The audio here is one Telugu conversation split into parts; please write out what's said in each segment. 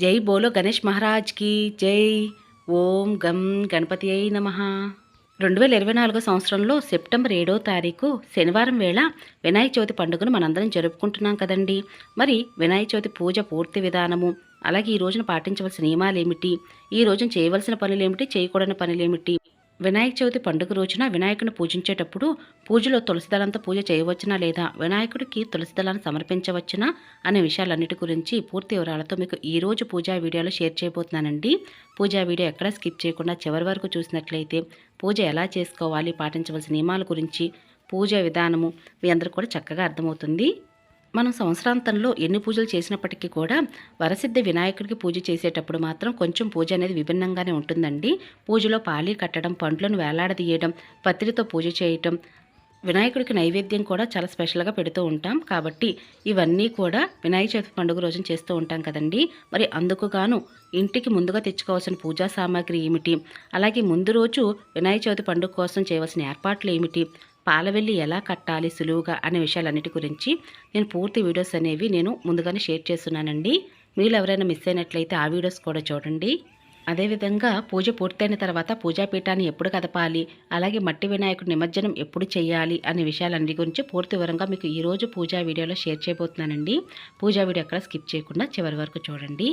జై బోలో గణేష్ మహారాజ్కి జై. ఓం గం గణపతి అయి నమ. రెండు వేల ఇరవై నాలుగో సంవత్సరంలో సెప్టెంబర్ ఏడో తారీఖు శనివారం వేళ వినాయక చవితి పండుగను మనందరం జరుపుకుంటున్నాం కదండి. మరి వినాయక చవితి పూజ పూర్తి విధానము అలాగే ఈ రోజున పాటించవలసిన నియమాలు ఏమిటి ఈ రోజున చేయవలసిన పనులు ఏమిటి చేయకూడని పనులు ఏమిటి వినాయక చవితి పండుగ రోజున వినాయకుని పూజించేటప్పుడు పూజలో తులసిదళంతో పూజ చేయవచ్చునా లేదా? వినాయకుడికి తులసిదళాన్ని సమర్పించవచ్చునా? అనే విషయాలన్నిటి గురించి పూర్తి వివరాలతో మీకు ఈరోజు పూజా వీడియోలో షేర్ చేయబోతున్నానండి. పూజా వీడియో ఎక్కడ స్కిప్ చేయకుండా చివరి వరకు చూసినట్లయితే పూజ ఎలా చేసుకోవాలి పాటించవలసిన నియమాల గురించి పూజ విధానము మీ అందరూ కూడా చక్కగా అర్థమవుతుంది. మనం సంవత్సరాంతంలో ఎన్ని పూజలు చేసినప్పటికీ కూడా వరసిద్ధ వినాయకుడికి పూజ చేసేటప్పుడు మాత్రం కొంచెం పూజ అనేది విభిన్నంగానే ఉంటుందండి. పూజలో పాలి కట్టడం పండ్లను వేలాడదీయడం పత్రితో పూజ చేయటం వినాయకుడికి నైవేద్యం కూడా చాలా స్పెషల్గా పెడుతూ ఉంటాం. కాబట్టి ఇవన్నీ కూడా వినాయక చవితి పండుగ రోజున చేస్తూ ఉంటాం కదండి. మరి అందుకు గాను ఇంటికి ముందుగా తెచ్చుకోవాల్సిన పూజా సామాగ్రి ఏమిటి? అలాగే ముందు రోజు వినాయక చవితి పండుగ కోసం చేయవలసిన ఏర్పాట్లు ఏమిటి? పాలవెల్లి ఎలా కట్టాలి సులువుగా అనే విషయాలన్నిటి గురించి నేను పూర్తి వీడియోస్ అనేవి నేను ముందుగానే షేర్ చేస్తున్నానండి. మీరు ఎవరైనా మిస్ అయినట్లయితే ఆ వీడియోస్ కూడా చూడండి. అదేవిధంగా పూజ పూర్తయిన తర్వాత పూజాపీఠాన్ని ఎప్పుడు కదపాలి అలాగే మట్టి వినాయకుడు నిమజ్జనం ఎప్పుడు చేయాలి అనే విషయాలన్నిటి గురించి పూర్తి వివరంగా మీకు ఈరోజు పూజా వీడియోలో షేర్ చేయబోతున్నానండి. పూజా వీడియో ఎక్కడ స్కిప్ చేయకుండా చివరి వరకు చూడండి.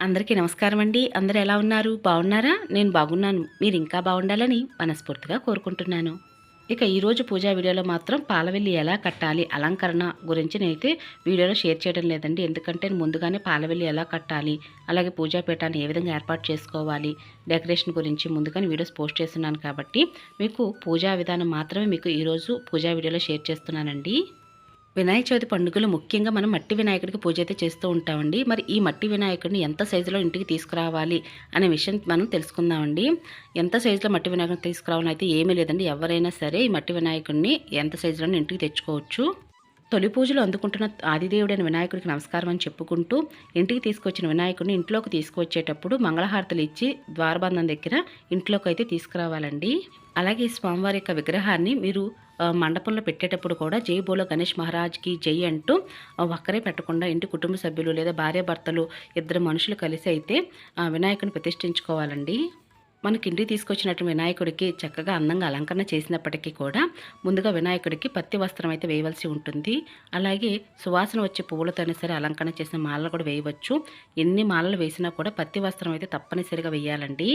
అందరికీ నమస్కారం అండి. అందరూ ఎలా ఉన్నారు? బాగున్నారా? నేను బాగున్నాను. మీరు ఇంకా బాగుండాలని మనస్ఫూర్తిగా కోరుకుంటున్నాను. ఇక ఈరోజు పూజా వీడియోలో మాత్రం పాలవెల్లి ఎలా కట్టాలి అలంకరణ గురించి నేనైతే వీడియోలో షేర్ చేయడం లేదండి. ఎందుకంటే నేను ముందుగానే పాలవెల్లి ఎలా కట్టాలి అలాగే పూజా పీఠాన్ని ఏ విధంగా ఏర్పాటు చేసుకోవాలి డెకరేషన్ గురించి ముందుగానే వీడియోస్ పోస్ట్ చేస్తున్నాను కాబట్టి మీకు పూజా విధానం మాత్రమే మీకు ఈరోజు పూజా వీడియోలో షేర్ చేస్తున్నానండి. వినాయక చవితి పండుగలు ముఖ్యంగా మనం మట్టి వినాయకుడికి పూజ అయితే చేస్తూ ఉంటామండి. మరి ఈ మట్టి వినాయకుడిని ఎంత సైజులో ఇంటికి తీసుకురావాలి అనే విషయం మనం తెలుసుకుందామండి. ఎంత సైజులో మట్టి వినాయకుడిని తీసుకురావాలని అయితే ఏమీ లేదండి. ఎవరైనా సరే ఈ మట్టి వినాయకుడిని ఎంత సైజులో ఇంటికి తెచ్చుకోవచ్చు. తొలి పూజలు అందుకుంటున్న ఆదిదేవుడైన వినాయకుడికి నమస్కారం అని చెప్పుకుంటూ ఇంటికి తీసుకొచ్చిన వినాయకుడిని ఇంట్లోకి తీసుకొచ్చేటప్పుడు మంగళహారతలు ఇచ్చి ద్వారబంధం దగ్గర ఇంట్లోకి అయితే తీసుకురావాలండి. అలాగే స్వామివారి యొక్క విగ్రహాన్ని మీరు మండపంలో పెట్టేటప్పుడు కూడా జై బోలో గణేష్ మహారాజ్కి జై అంటూ ఒక్కరే పెట్టకుండా ఇంటి కుటుంబ సభ్యులు లేదా భార్యాభర్తలు ఇద్దరు మనుషులు కలిసి అయితే వినాయకుని ప్రతిష్ఠించుకోవాలండి. మనకి ఇంటికి తీసుకొచ్చినట్టు వినాయకుడికి చక్కగా అందంగా అలంకరణ చేసినప్పటికీ కూడా ముందుగా వినాయకుడికి పత్తి వస్త్రం అయితే వేయవలసి ఉంటుంది. అలాగే సువాసన వచ్చే పువ్వులతోనే సరే అలంకరణ చేసిన మాలలు కూడా వేయవచ్చు. ఎన్ని మాలలు వేసినా కూడా పత్తి వస్త్రం అయితే తప్పనిసరిగా వేయాలండి.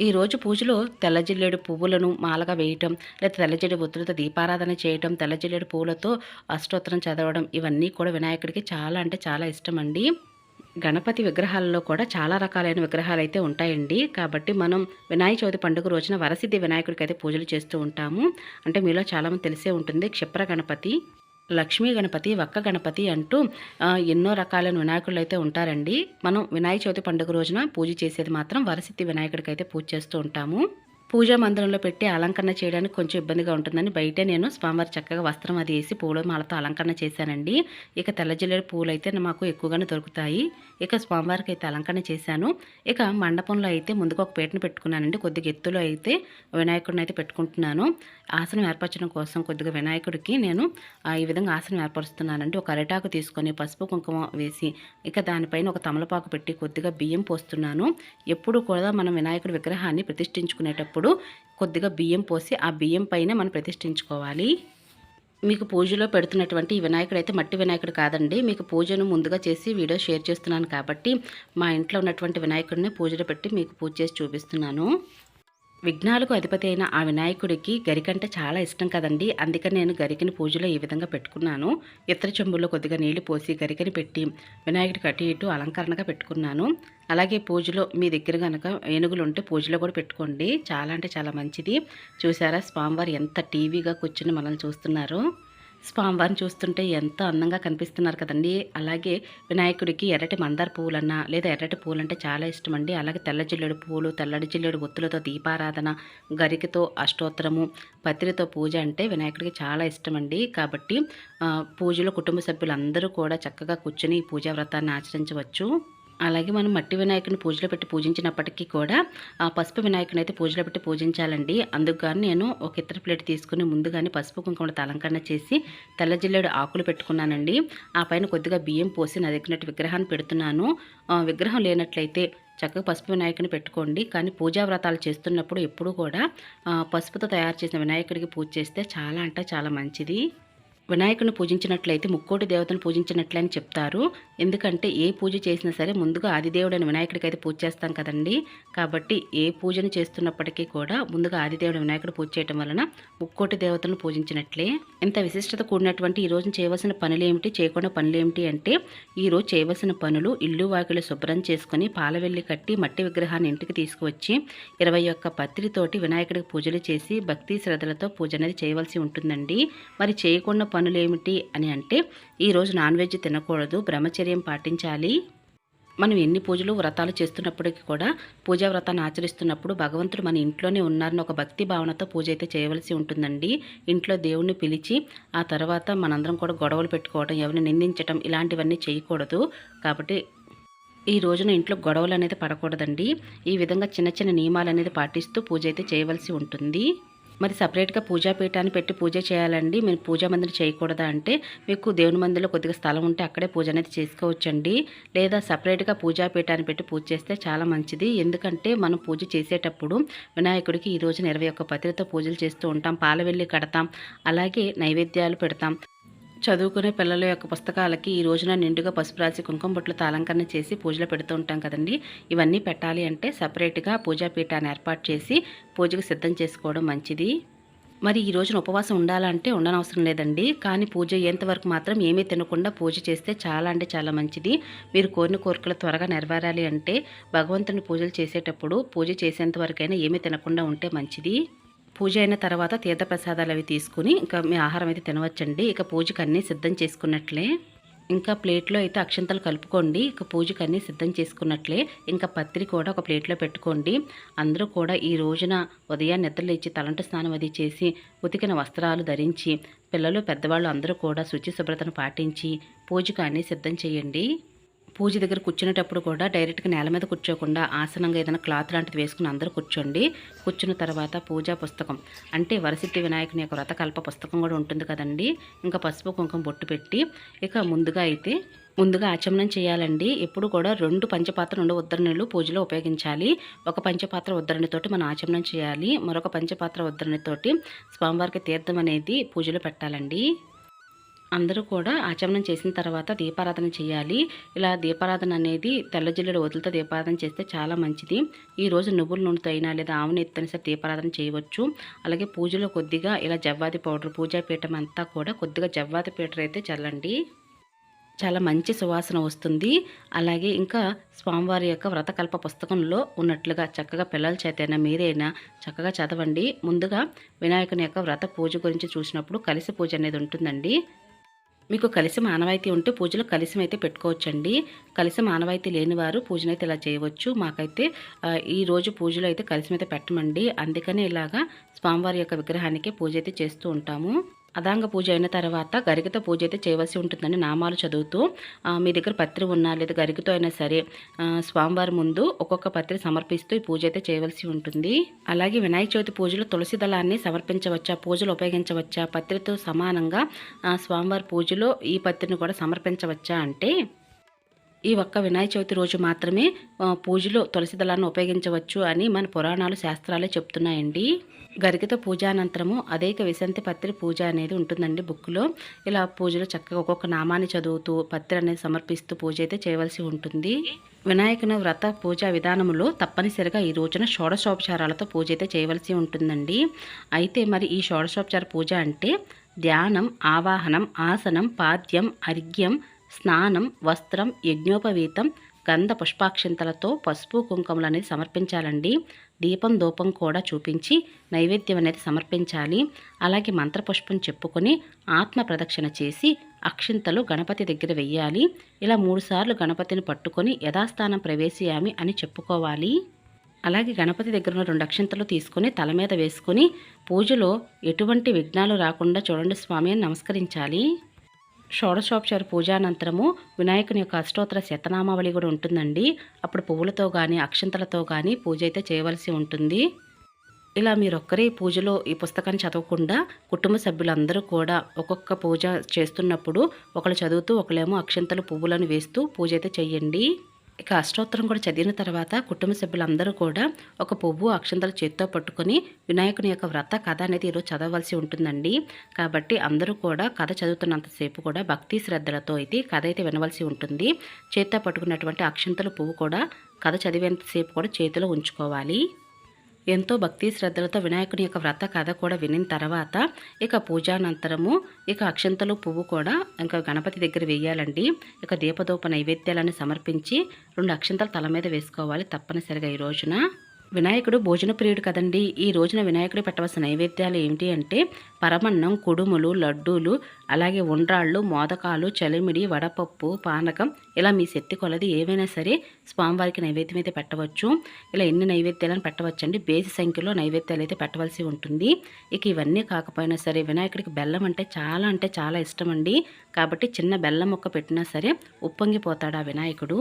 ఈరోజు పూజలో తెల్లజిల్లేడు పువ్వులను మాలగా వేయటం లేదా తెల్లజిల్లి ఒత్తులతో దీపారాధన చేయటం తెల్లజిల్లేడు పువ్వులతో అష్టోత్తరం చదవడం ఇవన్నీ కూడా వినాయకుడికి చాలా అంటే చాలా ఇష్టం అండి గణపతి విగ్రహాలలో కూడా చాలా రకాలైన విగ్రహాలు అయితే ఉంటాయండి. కాబట్టి మనం వినాయక చవితి పండుగ రోజున వరసిద్ధి వినాయకుడికి అయితే పూజలు చేస్తూ ఉంటాము. అంటే మీలో చాలామంది తెలిసే ఉంటుంది క్షిప్ర గణపతి. లక్ష్మీ గణపతి వక్క గణపతి అంటూ ఎన్నో రకాలైన వినాయకులు అయితే ఉంటారండి. మనం వినాయక చవితి పండుగ రోజున పూజ చేసేది మాత్రం వరసిద్ధి వినాయకుడికి అయితే పూజ చేస్తూ ఉంటాము. పూజా మందిరంలో పెట్టి అలంకరణ చేయడానికి కొంచెం ఇబ్బందిగా ఉంటుందని బయటే నేను స్వామివారి చక్కగా వస్త్రం అది వేసి పూల మాలతో అలంకరణ చేశానండి. ఇక తెల్ల పూలు అయితే మాకు ఎక్కువగానే దొరుకుతాయి. ఇక స్వామివారికి అయితే అలంకరణ చేశాను. ఇక మండపంలో అయితే ముందుగా ఒక పేటను పెట్టుకున్నానండి. కొద్దిగా ఎత్తులో అయితే వినాయకుడిని అయితే పెట్టుకుంటున్నాను. ఆసనం ఏర్పరచడం కోసం కొద్దిగా వినాయకుడికి నేను ఈ విధంగా ఆసనం ఏర్పరుస్తున్నానండి. ఒక అరటాకు తీసుకొని పసుపు కుంకుమ వేసి ఇక దానిపైన ఒక తమలపాకు పెట్టి కొద్దిగా బియ్యం పోస్తున్నాను. ఎప్పుడు కూడా మనం వినాయకుడి విగ్రహాన్ని ప్రతిష్ఠించుకునేటప్పుడు చేసేటప్పుడు కొద్దిగా బియ్యం పోసి ఆ బియ్యం పైన మనం ప్రతిష్ఠించుకోవాలి. మీకు పూజలో పెడుతున్నటువంటి ఈ వినాయకుడు అయితే మట్టి వినాయకుడు కాదండి. మీకు పూజను ముందుగా చేసి వీడియో షేర్ చేస్తున్నాను కాబట్టి మా ఇంట్లో ఉన్నటువంటి వినాయకుడిని పూజలో పెట్టి మీకు పూజ చేసి చూపిస్తున్నాను. విఘ్నాలకు అధిపతి అయిన ఆ వినాయకుడికి గరికంటే చాలా ఇష్టం కదండి. అందుకని నేను గరికని పూజలో ఈ విధంగా పెట్టుకున్నాను. ఇతర చెంబుల్లో కొద్దిగా నీళ్ళు పోసి గరికని పెట్టి వినాయకుడికి అటు ఇటు అలంకరణగా పెట్టుకున్నాను. అలాగే పూజలో మీ దగ్గర కనుక ఏనుగులు ఉంటే పూజలో కూడా పెట్టుకోండి. చాలా అంటే చాలా మంచిది. చూసారా స్వామివారు ఎంత టీవీగా కూర్చుని మనల్ని చూస్తున్నారు. స్వామివారిని చూస్తుంటే ఎంతో అందంగా కనిపిస్తున్నారు కదండి. అలాగే వినాయకుడికి ఎర్రటి మందార పువ్వులన్నా లేదా ఎర్రటి పువ్వులు అంటే చాలా ఇష్టం అండి అలాగే తెల్ల జిల్లెడు పువ్వులు తెల్లడి జిల్లెడు ఒత్తులతో దీపారాధన గరికతో అష్టోత్తరము పత్రితో పూజ అంటే వినాయకుడికి చాలా ఇష్టం అండి కాబట్టి పూజలో కుటుంబ సభ్యులందరూ కూడా చక్కగా కూర్చొని పూజా వ్రతాన్ని ఆచరించవచ్చు. అలాగే మనం మట్టి వినాయకుని పూజలో పెట్టి పూజించినప్పటికీ కూడా ఆ పసుపు వినాయకుని అయితే పూజలో పెట్టి పూజించాలండి. అందుకు గాను నేను ఒక ఇతర ప్లేట్ తీసుకుని ముందుగానే పసుపు కుంకుమతో అలంకరణ చేసి తెల్ల జిల్లేడు ఆకులు పెట్టుకున్నానండి. ఆ పైన కొద్దిగా బియ్యం పోసి నా దగ్గర విగ్రహాన్ని పెడుతున్నాను. విగ్రహం లేనట్లయితే చక్కగా పసుపు వినాయకుని పెట్టుకోండి. కానీ పూజా వ్రతాలు చేస్తున్నప్పుడు ఎప్పుడూ కూడా పసుపుతో తయారు చేసిన వినాయకుడికి పూజ చేస్తే చాలా అంటే చాలా మంచిది. వినాయకుని పూజించినట్లయితే ముక్కోటి దేవతను పూజించినట్లే అని చెప్తారు. ఎందుకంటే ఏ పూజ చేసినా సరే ముందుగా ఆదిదేవుడైన వినాయకుడికి అయితే పూజ చేస్తాం కదండి. కాబట్టి ఏ పూజను చేస్తున్నప్పటికీ కూడా ముందుగా ఆదిదేవుడు వినాయకుడు పూజ చేయటం వలన ముక్కోటి దేవతలను పూజించినట్లే. ఇంత విశిష్టత కూడినటువంటి ఈ రోజు చేయవలసిన పనులు ఏమిటి? చేయకుండా పనులు ఏమిటి అంటే ఈ రోజు చేయవలసిన పనులు ఇల్లు వాకిలు శుభ్రం చేసుకుని పాలవెల్లి కట్టి మట్టి విగ్రహాన్ని ఇంటికి తీసుకువచ్చి ఇరవై ఒక్క పత్రితోటి వినాయకుడికి పూజలు చేసి భక్తి శ్రద్ధలతో పూజ అనేది చేయవలసి ఉంటుందండి. మరి చేయకుండా పనులు ఏమిటి అని అంటే ఈరోజు నాన్ వెజ్ తినకూడదు బ్రహ్మచర్యం పాటించాలి. మనం ఎన్ని పూజలు వ్రతాలు చేస్తున్నప్పటికీ కూడా పూజా వ్రతాన్ని ఆచరిస్తున్నప్పుడు భగవంతుడు మన ఇంట్లోనే ఉన్నారని ఒక భక్తి భావనతో పూజ అయితే చేయవలసి ఉంటుందండి. ఇంట్లో దేవుణ్ణి పిలిచి ఆ తర్వాత మనందరం కూడా గొడవలు పెట్టుకోవడం ఎవరిని నిందించడం ఇలాంటివన్నీ చేయకూడదు. కాబట్టి ఈ రోజున ఇంట్లో గొడవలు అనేది పడకూడదండి. ఈ విధంగా చిన్న చిన్న నియమాలు అనేది పాటిస్తూ పూజ అయితే చేయవలసి ఉంటుంది. మరి సపరేట్గా పూజా పీఠాన్ని పెట్టి పూజ చేయాలండి. మీరు పూజా మందిరం చేయకూడదా అంటే మీకు దేవుని మందిలో కొద్దిగా స్థలం ఉంటే అక్కడే పూజ అనేది చేసుకోవచ్చండి. లేదా సపరేట్గా పూజా పీఠాన్ని పెట్టి పూజ చేస్తే చాలా మంచిది. ఎందుకంటే మనం పూజ చేసేటప్పుడు వినాయకుడికి ఈ రోజున ఇరవై ఒక్క పత్రితో పూజలు చేస్తూ ఉంటాం. పాలవెల్లి కడతాం. అలాగే నైవేద్యాలు పెడతాం. చదువుకునే పిల్లల యొక్క పుస్తకాలకి ఈ రోజున నిండుగా పసుపు రాసి కుంకుమ బొట్లతో అలంకరణ చేసి పూజలు పెడుతూ ఉంటాం కదండి. ఇవన్నీ పెట్టాలి అంటే సపరేట్గా పూజాపీఠాన్ని ఏర్పాటు చేసి పూజకు సిద్ధం చేసుకోవడం మంచిది. మరి ఈ రోజున ఉపవాసం ఉండాలంటే ఉండనవసరం లేదండి. కానీ పూజ అయ్యేంతవరకు మాత్రం ఏమీ తినకుండా పూజ చేస్తే చాలా అంటే చాలా మంచిది. మీరు కోరిన కోరికలు త్వరగా నెరవేరాలి అంటే భగవంతుని పూజలు చేసేటప్పుడు పూజ చేసేంత వరకైనా ఏమీ తినకుండా ఉంటే మంచిది. పూజ అయిన తర్వాత తీర్థప్రసాదాలు అవి తీసుకుని ఇంకా మీ ఆహారం అయితే తినవచ్చండి. ఇక పూజకు అన్నీ సిద్ధం చేసుకున్నట్లే. ఇంకా ప్లేట్లో అయితే అక్షంతలు కలుపుకోండి. ఇక పూజకు అన్నీ సిద్ధం చేసుకున్నట్లే. ఇంకా పత్రి కూడా ఒక ప్లేట్లో పెట్టుకోండి. అందరూ కూడా ఈ రోజున ఉదయాన్నే నిద్రలేచి తలంట తలంటు స్నానం అది చేసి ఉతికిన వస్త్రాలు ధరించి పిల్లలు పెద్దవాళ్ళు అందరూ కూడా శుచి శుభ్రతను పాటించి పూజకు అన్నీ సిద్ధం చేయండి. పూజ దగ్గర కూర్చునేటప్పుడు కూడా డైరెక్ట్గా నేల మీద కూర్చోకుండా ఆసనంగా ఏదైనా క్లాత్ లాంటిది వేసుకుని అందరూ కూర్చోండి. కూర్చున్న తర్వాత పూజా పుస్తకం. అంటే వరసిద్ధి వినాయకుని యొక్క వ్రతకల్ప పుస్తకం కూడా ఉంటుంది కదండి. ఇంకా పసుపు కుంకుమ బొట్టు పెట్టి ఇక ముందుగా అయితే ముందుగా ఆచమనం చేయాలండి. ఎప్పుడు కూడా రెండు పంచపాత్ర రెండు ఉద్ధరణలు పూజలో ఉపయోగించాలి. ఒక పంచపాత్ర ఉద్ధరణితోటి మనం ఆచమనం చేయాలి. మరొక పంచపాత్ర ఉద్ధరణితోటి స్వామివారికి తీర్థం అనేది పూజలో పెట్టాలండి. అందరూ కూడా ఆచమనం చేసిన తర్వాత దీపారాధన చేయాలి. ఇలా దీపారాధన అనేది తెల్ల జిల్లుల వదులుతో దీపారాధన చేస్తే చాలా మంచిది. ఈ రోజు నువ్వుల నూనెతో అయినా లేదా ఆవుని ఎత్తని సరే దీపారాధన చేయవచ్చు. అలాగే పూజలో కొద్దిగా ఇలా జవ్వాది పౌడర్ పూజా పీఠం అంతా కూడా కొద్దిగా జవ్వాది పీటర్ అయితే చల్లండి. చాలా మంచి సువాసన వస్తుంది. అలాగే ఇంకా స్వామివారి యొక్క వ్రతకల్ప పుస్తకంలో ఉన్నట్లుగా చక్కగా పిల్లల చేతైనా మీరైనా చక్కగా చదవండి. ముందుగా వినాయకుని యొక్క వ్రత పూజ గురించి చూసినప్పుడు కలిసి పూజ అనేది ఉంటుందండి. మీకు కలిసి మానవాయితీ ఉంటే పూజలో కలిసి అయితే పెట్టుకోవచ్చండి. కలిసి మానవాయితీ లేని వారు పూజనైతే ఇలా చేయవచ్చు. మాకైతే ఈ రోజు పూజలో అయితే కలిసి అయితే పెట్టమండి. అందుకనే ఇలాగా స్వామివారి యొక్క విగ్రహానికి పూజ అయితే చేస్తూ ఉంటాము. అదాంగ పూజ అయిన తర్వాత గరికతో పూజ అయితే చేయవలసి ఉంటుందని నామాలు చదువుతూ మీ దగ్గర పత్రి ఉన్నా లేదా గరికతో అయినా సరే స్వామివారి ముందు ఒక్కొక్క పత్రి సమర్పిస్తూ ఈ పూజ అయితే చేయవలసి ఉంటుంది. అలాగే వినాయక చవితి పూజలో తులసి దళాన్ని సమర్పించవచ్చా పూజలు ఉపయోగించవచ్చా పత్రితో సమానంగా స్వామివారి పూజలో ఈ పత్రిని కూడా సమర్పించవచ్చా అంటే ఈ ఒక్క వినాయక చవితి రోజు మాత్రమే పూజలో తులసి దళాన్ని ఉపయోగించవచ్చు అని మన పురాణాలు శాస్త్రాలే చెప్తున్నాయండి. గరికతో పూజ అనంతరము అదేక విశంతి పత్రి పూజ అనేది ఉంటుందండి బుక్లో ఇలా పూజలో చక్కగా ఒక్కొక్క నామాన్ని చదువుతూ పత్రి అనేది సమర్పిస్తూ పూజ అయితే చేయవలసి ఉంటుంది. వినాయకుని వ్రత పూజా విధానంలో తప్పనిసరిగా ఈ రోజున షోడశోపచారాలతో పూజ అయితే చేయవలసి ఉంటుందండి. అయితే మరి ఈ షోడశోపచార పూజ అంటే ధ్యానం ఆవాహనం ఆసనం పాద్యం అర్ఘ్యం స్నానం వస్త్రం యజ్ఞోపవీతం గంధ పుష్పాక్షింతలతో పసుపు కుంకుమలు అనేది సమర్పించాలండి. దీపం ధూపం కూడా చూపించి నైవేద్యం అనేది సమర్పించాలి. అలాగే మంత్రపుష్పం చెప్పుకొని ఆత్మ ప్రదక్షిణ చేసి అక్షింతలు గణపతి దగ్గర వెయ్యాలి. ఇలా మూడుసార్లు గణపతిని పట్టుకొని యథాస్థానం ప్రవేశయామి అని చెప్పుకోవాలి. అలాగే గణపతి దగ్గర ఉన్న రెండు అక్షంతలు తీసుకొని తల మీద వేసుకొని పూజలో ఎటువంటి విఘ్నాలు రాకుండా చూడండి స్వామి అని నమస్కరించాలి. షోడశోపచార పూజానంతరము వినాయకుని యొక్క అష్టోత్తర శతనామావళి కూడా ఉంటుందండి. అప్పుడు పువ్వులతో కానీ అక్షంతలతో కానీ పూజ అయితే చేయవలసి ఉంటుంది. ఇలా మీరొక్కరే పూజలో ఈ పుస్తకాన్ని చదవకుండా కుటుంబ సభ్యులందరూ కూడా ఒక్కొక్క పూజ చేస్తున్నప్పుడు ఒకళ్ళు చదువుతూ ఒకళ్ళేమో అక్షంతలు పువ్వులను వేస్తూ పూజ అయితే చెయ్యండి. ఇక అష్టోత్తరం కూడా చదివిన తర్వాత కుటుంబ సభ్యులందరూ కూడా ఒక పువ్వు అక్షంతలు చేత్తో పట్టుకొని వినాయకుని యొక్క వ్రత కథ అనేది ఈరోజు చదవలసి ఉంటుందండి. కాబట్టి అందరూ కూడా కథ చదువుతున్నంతసేపు కూడా భక్తి శ్రద్ధలతో అయితే కథ అయితే వినవలసి ఉంటుంది. చేత్తో పట్టుకున్నటువంటి అక్షంతల పువ్వు కూడా కథ చదివేంతసేపు కూడా చేతిలో ఉంచుకోవాలి. ఎంతో భక్తి శ్రద్ధలతో వినాయకుని యొక్క వ్రత కథ కూడా వినిన తర్వాత ఇక పూజానంతరము ఇక అక్షంతలు పువ్వు కూడా ఇంకా గణపతి దగ్గర వేయాలండి. ఇక దీపదోప నైవేద్యాలను సమర్పించి రెండు అక్షంతలు తల మీద వేసుకోవాలి తప్పనిసరిగా ఈ రోజున. వినాయకుడు భోజన ప్రియుడు కదండి. ఈ రోజున వినాయకుడు పెట్టవలసిన నైవేద్యాలు ఏమిటి అంటే పరమన్నం కుడుములు లడ్డూలు అలాగే ఉండ్రాళ్ళు మోదకాలు చలిమిడి వడపప్పు పానకం. ఇలా మీ శక్తి కొలది ఏవైనా సరే స్వామివారికి నైవేద్యం అయితే పెట్టవచ్చు. ఇలా ఎన్ని నైవేద్యాలను పెట్టవచ్చండి? బేసి సంఖ్యలో నైవేద్యాలు అయితే పెట్టవలసి ఉంటుంది. ఇక ఇవన్నీ కాకపోయినా సరే వినాయకుడికి బెల్లం అంటే చాలా అంటే చాలా ఇష్టం అండి కాబట్టి చిన్న బెల్లం మొక్క పెట్టినా సరే ఉప్పొంగిపోతాడు ఆ వినాయకుడు.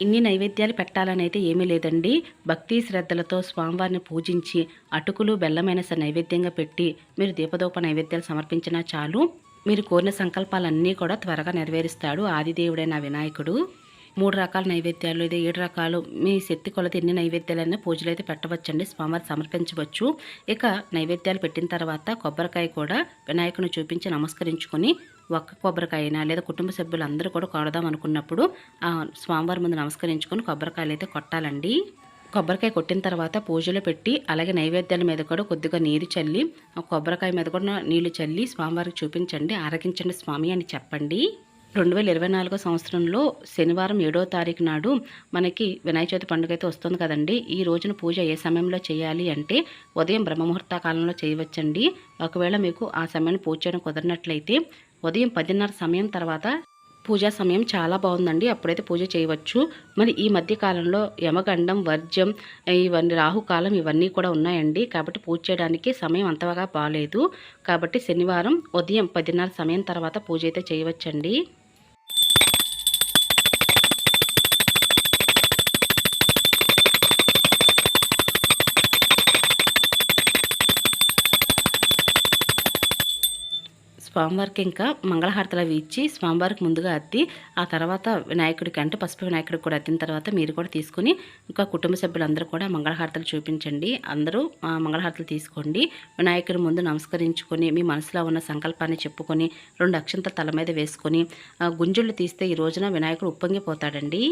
ఇన్ని నైవేద్యాలు పెట్టాలని అయితే ఏమీ లేదండి. భక్తి శ్రద్ధలతో స్వామివారిని పూజించి అటుకులు బెల్లమైన నైవేద్యంగా పెట్టి మీరు దీపదోప నైవేద్యాలు సమర్పించినా చాలు. మీరు కోరిన సంకల్పాలన్నీ కూడా త్వరగా నెరవేరుస్తాడు ఆదిదేవుడైన వినాయకుడు. మూడు రకాల నైవేద్యాలు లేదా ఏడు రకాలు. మీ శక్తి కొలత ఎన్ని నైవేద్యాలైనా పూజలు అయితే పెట్టవచ్చండి. స్వామివారి సమర్పించవచ్చు. ఇక నైవేద్యాలు పెట్టిన తర్వాత కొబ్బరికాయ కూడా వినాయకుని చూపించి నమస్కరించుకొని ఒక్క కొబ్బరికాయనా లేదా కుటుంబ సభ్యులందరూ కూడా కొడదాం అనుకున్నప్పుడు ఆ స్వామివారి ముందు నమస్కరించుకొని కొబ్బరికాయలు అయితే కొట్టాలండి. కొబ్బరికాయ కొట్టిన తర్వాత పూజలో పెట్టి అలాగే నైవేద్యాల మీద కూడా కొద్దిగా నీరు చల్లి కొబ్బరికాయ మీద కూడా నీళ్ళు చల్లి స్వామివారికి చూపించండి ఆరగించండి స్వామి అని చెప్పండి. రెండు వేల ఇరవై నాలుగో సంవత్సరంలో శనివారం ఏడో తారీఖు నాడు మనకి వినాయక చవితి పండుగ అయితే వస్తుంది కదండి. ఈ రోజున పూజ ఏ సమయంలో చేయాలి అంటే ఉదయం బ్రహ్మముహూర్త కాలంలో చేయవచ్చండి. ఒకవేళ మీకు ఆ సమయాన్ని పూజ చేయడం కుదరినట్లయితే ఉదయం పదిన్నర సమయం తర్వాత పూజా సమయం చాలా బాగుందండి. అప్పుడైతే పూజ చేయవచ్చు. మరి ఈ మధ్య కాలంలో యమగండం వర్జ్యం ఇవన్నీ రాహుకాలం ఇవన్నీ కూడా ఉన్నాయండి. కాబట్టి పూజ చేయడానికి సమయం అంతగా బాగాలేదు కాబట్టి శనివారం ఉదయం పదిన్నర సమయం తర్వాత పూజ అయితే చేయవచ్చండి. స్వామివారికి ఇంకా మంగళహారతలు అవి ఇచ్చి స్వామివారికి ముందుగా అద్ది ఆ తర్వాత వినాయకుడికి అంటే పసుపు వినాయకుడికి కూడా అద్దిన తర్వాత మీరు కూడా తీసుకుని ఇంకా కుటుంబ సభ్యులందరూ కూడా మంగళహారతలు చూపించండి. అందరూ మంగళహారతలు తీసుకోండి. వినాయకుడి ముందు నమస్కరించుకొని మీ మనసులో ఉన్న సంకల్పాన్ని చెప్పుకొని రెండు అక్షంతల తల మీద వేసుకొని గుంజుళ్ళు తీస్తే ఈ రోజున వినాయకుడు ఉప్పొంగిపోతాడండి.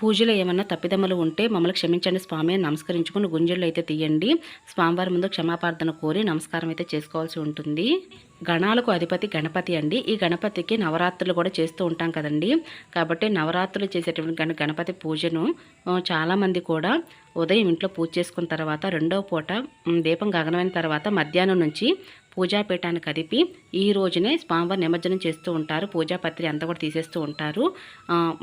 పూజలో ఏమన్నా తప్పిదమ్మలు ఉంటే మమ్మల్ని క్షమించండి స్వామి నమస్కరించుకుని గుంజళ్ళు అయితే తీయండి. స్వామివారి ముందు క్షమాపార్థన కోరి నమస్కారం అయితే చేసుకోవాల్సి ఉంటుంది. గణాలకు అధిపతి గణపతి అండి. ఈ గణపతికి నవరాత్రులు కూడా చేస్తూ ఉంటాం కదండి. కాబట్టి నవరాత్రులు చేసేటువంటి గణపతి పూజను చాలామంది కూడా ఉదయం ఇంట్లో పూజ చేసుకున్న తర్వాత రెండవ పూట దీపం గగనమైన తర్వాత మధ్యాహ్నం నుంచి పూజాపీఠాన్ని కదిపి ఈ రోజునే స్వామివారి నిమజ్జనం చేస్తూ ఉంటారు. పూజాపత్రి అంతా కూడా తీసేస్తూ ఉంటారు.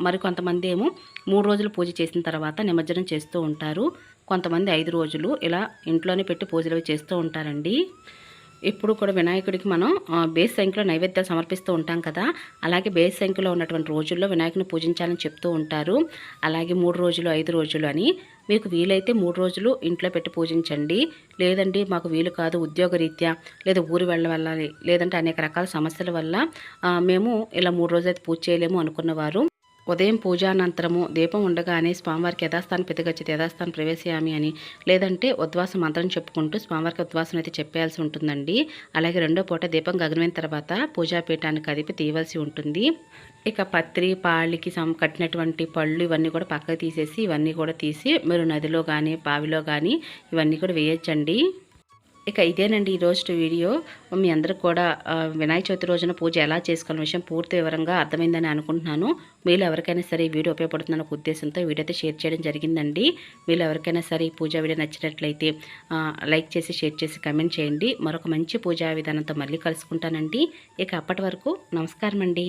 మరికొంతమంది ఏమో మూడు రోజులు పూజ చేసిన తర్వాత నిమజ్జనం చేస్తూ ఉంటారు. కొంతమంది ఐదు రోజులు ఇలా ఇంట్లోనే పెట్టి పూజలు చేస్తూ ఉంటారండి. ఎప్పుడు కూడా వినాయకుడికి మనం బేస్ సంఖ్యలో నైవేద్యాలు సమర్పిస్తూ ఉంటాం కదా. అలాగే బేస్ సంఖ్యలో ఉన్నటువంటి రోజుల్లో వినాయకుని పూజించాలని చెప్తూ ఉంటారు. అలాగే మూడు రోజులు ఐదు రోజులు అని. మీకు వీలైతే మూడు రోజులు ఇంట్లో పెట్టి పూజించండి. లేదండి మాకు వీలు కాదు ఉద్యోగరీత్యా లేదా ఊరు వెళ్ళవల్ల లేదంటే అనేక రకాల సమస్యల వల్ల మేము ఇలా మూడు రోజులు అయితే పూజ చేయలేము అనుకున్నవారు. ఉదయం పూజానంతరము దీపం ఉండగానే స్వామివారికి యథాస్థానం పెద్దగచ్చి యథాస్థానం ప్రవేశయామి అని. లేదంటే ఉద్వాసం మంత్రం చెప్పుకుంటూ స్వామివారికి ఉద్వాసం అయితే చెప్పేయాల్సి ఉంటుందండి. అలాగే రెండో పూట దీపం గగనమైన తర్వాత పూజాపీఠానికి కదిపి తీయవలసి ఉంటుంది. ఇక పత్రి పాళ్ళకి సమ కట్టినటువంటి పళ్ళు ఇవన్నీ కూడా పక్కకు తీసేసి ఇవన్నీ కూడా తీసి మీరు నదిలో కానీ బావిలో కానీ ఇవన్నీ కూడా వేయచ్చండి. ఇక ఇదేనండి ఈరోజు వీడియో. మీ అందరికి కూడా వినాయక చవితి రోజున పూజ ఎలా చేసుకోవాలనే విషయం పూర్తి వివరంగా అర్థమైందని అనుకుంటున్నాను. మీరు ఎవరికైనా సరే ఈ వీడియో ఉపయోగపడుతుందన్న ఉద్దేశంతో వీడియో అయితే షేర్ చేయడం జరిగిందండి. మీరు ఎవరికైనా సరే ఈ పూజా వీడియో నచ్చినట్లయితే లైక్ చేసి షేర్ చేసి కమెంట్ చేయండి. మరొక మంచి పూజా విధానంతో మళ్ళీ కలుసుకుంటానండి. ఇక అప్పటి వరకు నమస్కారం అండి